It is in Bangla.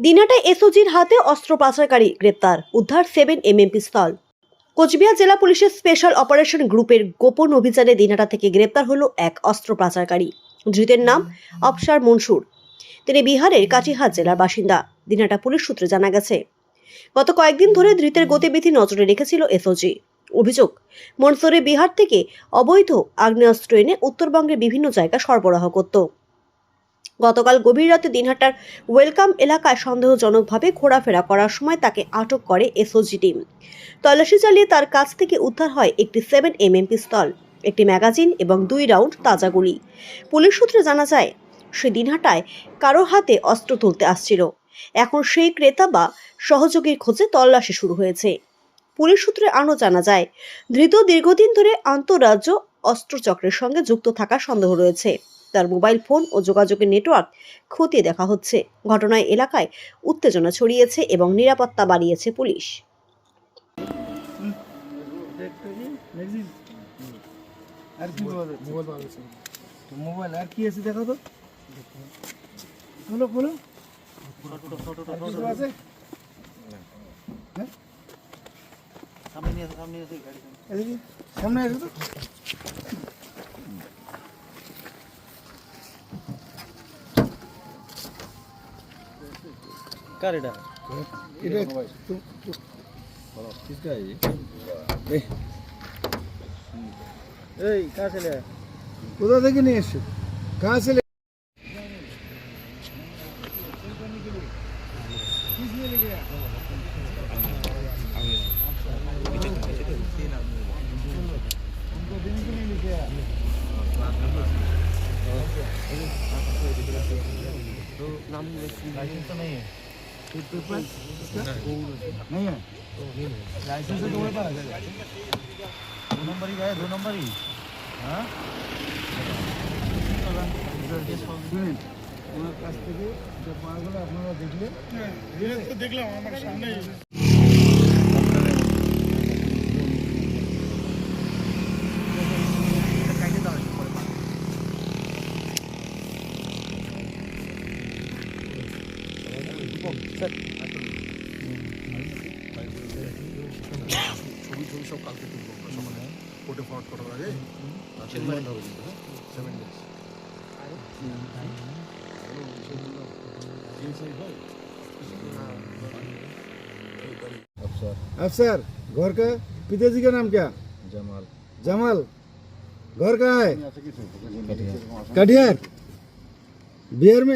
দিনাটায় এসওজির হাতে অস্ত্র পাচারকারী গ্রেপ্তার। উদ্ধার সেভেন এমএম পিস্তল কোচবিহার জেলা পুলিশের স্পেশাল অপারেশন গ্রুপের গোপন অভিযানে দিনাটা থেকে গ্রেপ্তার হলো এক অস্ত্র পাচারকারী। ধৃতের নাম অপসার মনসুর। তিনি বিহারের কাটিহার জেলার বাসিন্দা। দিনাটা পুলিশ সূত্রে জানা গেছে, গত কয়েকদিন ধরে ধৃতের গতিবিধি নজরে রেখেছিল এসওজি। অভিযোগ, মনসুরে বিহার থেকে অবৈধ আগ্নেয়াস্ত্র এনে উত্তরবঙ্গের বিভিন্ন জায়গা সরবরাহ করত। গতকাল গভীর রাতে দিনহাটার ওয়েলকাম এলাকায় সন্দেহজনকভাবে ঘোরাফেরা করার সময় তাকে আটক করে এসওজি টিম। তল্লাশি চালিয়ে তার কাছ থেকে উদ্ধার হয় একটি সেভেন এমএম পিস্তল একটি ম্যাগাজিন এবং দুই রাউন্ড তাজা গুলি। পুলিশ সূত্রে জানা যায়, সে দিনহাটায় কারও হাতে অস্ত্র তুলতে আসছিল। এখন সেই ক্রেতা বা সহযোগীর খোঁজে তল্লাশি শুরু হয়েছে। পুলিশ সূত্রে আরও জানা যায়, ধৃত দীর্ঘদিন ধরে আন্তঃরাজ্য অস্ত্রচক্রের সঙ্গে যুক্ত থাকার সন্দেহ রয়েছে। তার মোবাইল ফোন ও যোগাযোগের নেটওয়ার্ক খতিয়ে দেখা হচ্ছে। ঘটনায় এলাকায় উত্তেজনা ছড়িয়েছে এবং নিরাপত্তা বাড়িয়েছে পুলিশ। আর কি মোবাইল মোবাইল মোবাইল আর কি আছে দেখো তো খোলো খোলো আর কিছু আছে? সামনে আসো তো। কার এটা এটা তু- তু- किसका है ये এই কার ছেলে কোথা থেকে নিয়ে এসছো কাহা সে লে- लाइसेंस तो नहीं है नहीं है लाइसेंस तो तुम्हारे पास है दो नंबर ही गए दो नंबर ही हाँ শুনেন ওনার কাছ থেকে যে পাওয়াগুলো আপনারা দেখলে ছবি ছবি সব কালকে তুলবো আমরা সকালে কোর্টে ফরওয়ার্ড করার আগে সেভেন হবে কিন্তু হ্যাঁ সেভেন ডেজ अफसर घर का पिताजी का नाम क्या जमाल जमाल घर कहाँ है कटिहार बिहार में